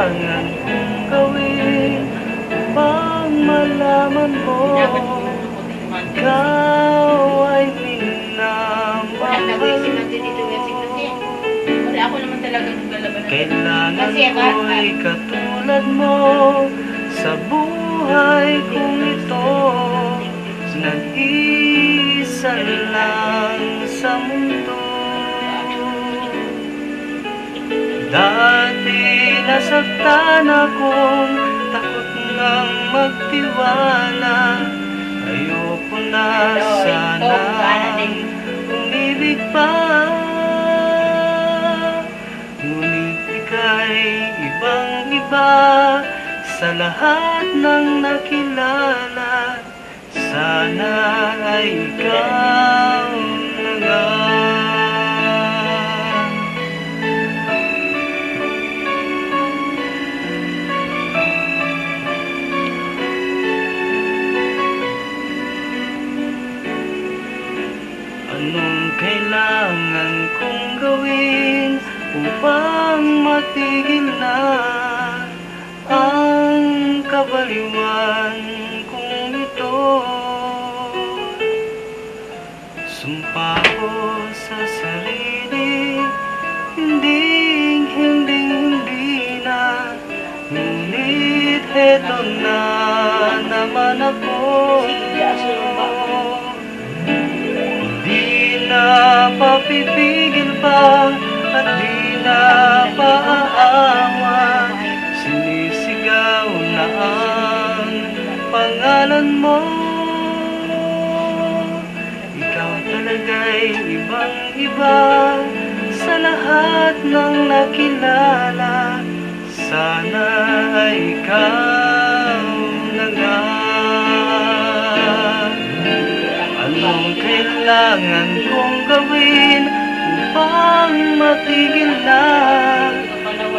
kailangan gawin upang malaman mo. Ikaw ay ng Kailangan ko'y katulad mo sa buhay kong ito. Nag-isa lang sa mundo nasaktan akong takot nang magtiwala. Ayoko na sana umibig pa. Ngunit ika'y ibang iba Sa lahat ng nakilala. Sana ay ikaw kailangan kong gawin upang matigil na ang kabaliwan kong ito? Sumpa ko sa sarili, hindi, hindi, hindi na Ngunit heto na naman ako papipigil pa at di na paaawa Sinisigaw na ang pangalan mo. Ikaw talaga'y ibang iba Sa lahat ng nakilala. Sana ikaw kailangan kong gawin upang matigil na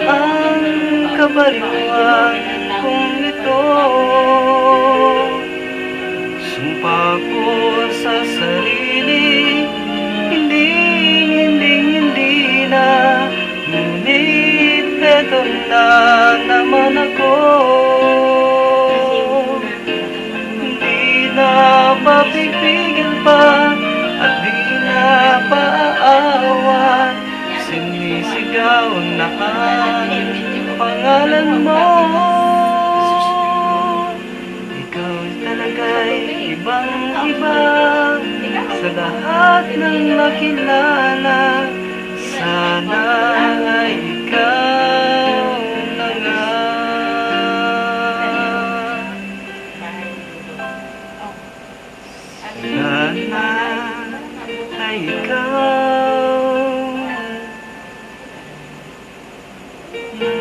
ang kabaliwan kong ito? Sumpa ko sa sarili, hindi, hindi, hindi na Ngunit eto na naman ako Hindi na papipigil nang nakilala Sana ay ikaw na nga. Sana ay ikaw. na